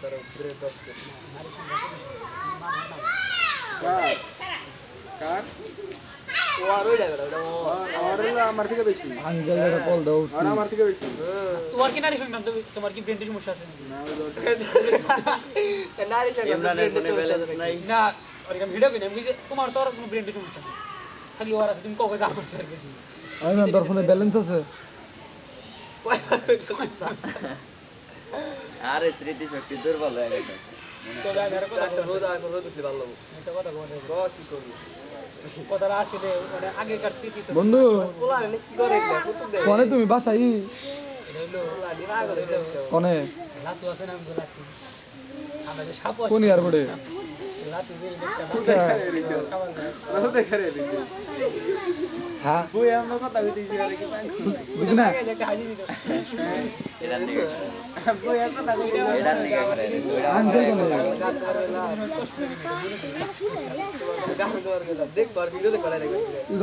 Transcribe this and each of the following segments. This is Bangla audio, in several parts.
তার ব্রেড দশ কার কার ও আর ওই ও আমার আমার থেকে বেশি আঙ্কেলের কল দাও আর আমার থেকে বেশি তোমার কি নারী সন্তান তুমি তোমার কি ব্রেনের সমস্যা আছে না নারী চাকরি ইমরানের কোনো ব্যালেন্স নাই না ওরকম ভিডিও কিনে আমি তোমার তো আর কোনো ব্রেনের সমস্যা নেই খালি ওর আছে তুমি কবে যা করছ আর বেশি আমি না তোর ব্যালেন্স আছে আরে স্মৃতি শক্তি দুর্বল হয়ে গেছে। মানে বন্ধু। কনে তুমি? বাসাই কনে? কোন আছে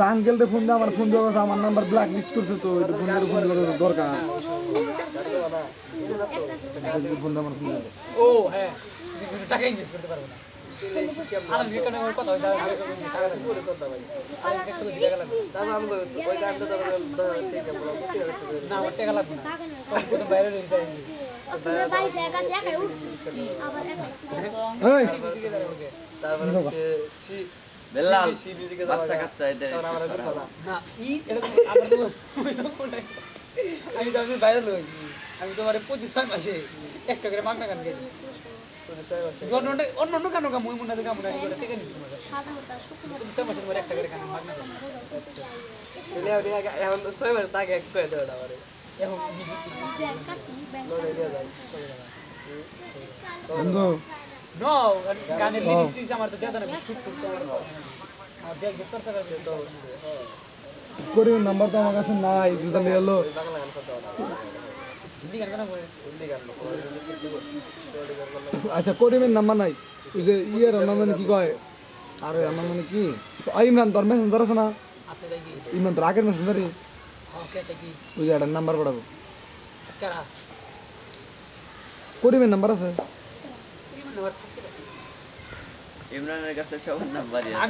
আঙ্কেল রে ফোন দে আমার ফোন দেওয়া আমার নাম্বার ব্ল্যাক লিস্ট করছে তো ফোন দরকার তো ফোন আমার ও হ্যাঁ টাকা ইনভেস্ট করতে পারব না। তারপর হচ্ছে সি কাচ্চা। আমি তো আমি বাইরে আমি তোমার প্রতি ছয় মাসে একটা করে মাগনা গান গাই অন্য অন্য অন্য অন্য গানও গামু এমন না যে গামু না এগুলো টেকে নিচ্ছি তোমার প্রতি ছয় মাসে তোমার একটা করে গান মাগনা আগে এখন ছয় মাস তাকে এক করে দেবে আমারে এখন নিয়ে বন্ধু নো গানের লিরিক্স আমার তো দেওয়া না শুট করতে আমার দেখ চর্চা করতে তো করি নাম্বার তো আমার কাছে নাই তুই তাহলে এলো হিন্দি গান কেন হিন্দি গান আচ্ছা করিমের নাম্বার নাই। তুই যে ইয়ের নাম মানে কি কয়? আরে আমার মানে কি? ইমরান তোর মেসেঞ্জার আছে না? আছে তাই কি ইমরান তোর আগের মেসেঞ্জারই ওকে তুই একটা নাম্বার পাঠাবো। কারা? করিমের নাম্বার আছে? ইমরানের কাছে সব নাম্বারই আছে।